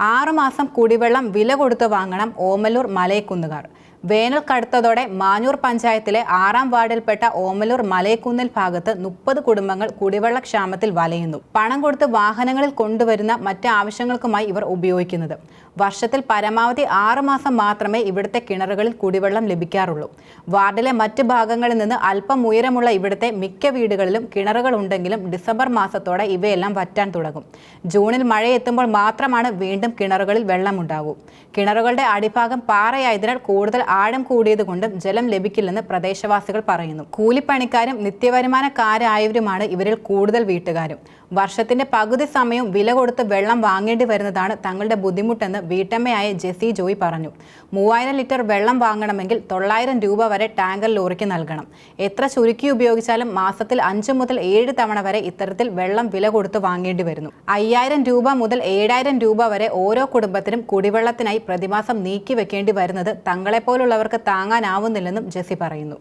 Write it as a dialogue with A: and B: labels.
A: ആറുമാസം കുടിവെള്ളം വില കൊടുത്ത് വാങ്ങണം ഓമലൂർ മലയക്കുന്നുകാർ. വേനൽ കടുത്തതോടെ മാഞ്ഞൂർ പഞ്ചായത്തിലെ ആറാം വാർഡിൽപ്പെട്ട ഓമലൂർ മലയക്കുന്നിൽ ഭാഗത്ത് മുപ്പത് കുടുംബങ്ങൾ കുടിവെള്ള ക്ഷാമത്തിൽ വലയുന്നു. പണം കൊടുത്ത് വാഹനങ്ങളിൽ കൊണ്ടുവരുന്ന മറ്റ് ആവശ്യങ്ങൾക്കുമായി ഇവർ ഉപയോഗിക്കുന്നത്. വർഷത്തിൽ പരമാവധി ആറുമാസം മാത്രമേ ഇവിടുത്തെ കിണറുകളിൽ കുടിവെള്ളം ലഭിക്കാറുള്ളൂ. വാർഡിലെ മറ്റ് ഭാഗങ്ങളിൽ നിന്ന് അല്പം ഉയരമുള്ള ഇവിടുത്തെ മിക്ക വീടുകളിലും കിണറുകൾ ഉണ്ടെങ്കിലും ഡിസംബർ മാസത്തോടെ ഇവയെല്ലാം വറ്റാൻ തുടങ്ങും. ജൂണിൽ മഴയെത്തുമ്പോൾ മാത്രമാണ് വീണ്ടും കിണറുകളിൽ വെള്ളമുണ്ടാകൂ കിണറുകളുടെ അടിഭാഗം പാറയായതിനാൽ കൂടുതൽ ആഴം കൂടിയതുകൊണ്ടും ജലം ലഭിക്കില്ലെന്ന് പ്രദേശവാസികൾ പറയുന്നു. കൂലിപ്പണിക്കാരും നിത്യവരുമാനക്കാരായവരുമാണ് ഇവരിൽ കൂടുതൽ വീട്ടുകാരും. വർഷത്തിന്റെ പകുതി സമയം വില കൊടുത്ത് വെള്ളം വാങ്ങേണ്ടി വരുന്നതാണ് തങ്ങളുടെ ബുദ്ധിമുട്ടെന്ന് വീട്ടമ്മയായ ജെസി ജോയി പറഞ്ഞു. മൂവായിരം ലിറ്റർ വെള്ളം വാങ്ങണമെങ്കിൽ തൊള്ളായിരം രൂപ വരെ ടാങ്കർ ലോറിക്ക് നൽകണം. എത്ര ചുരുക്കി ഉപയോഗിച്ചാലും മാസത്തിൽ അഞ്ച് മുതൽ ഏഴ് തവണ വരെ ഇത്തരത്തിൽ വെള്ളം വില കൊടുത്ത് വാങ്ങേണ്ടി വരുന്നു. അയ്യായിരം രൂപ മുതൽ ഏഴായിരം രൂപ വരെ ഓരോ കുടുംബത്തിനും കുടിവെള്ളത്തിനായി പ്രതിമാസം നീക്കി വെക്കേണ്ടി വരുന്നത് തങ്ങളെപ്പോലുള്ളവർക്ക് താങ്ങാനാവുന്നില്ലെന്നും ജെസി പറയുന്നു.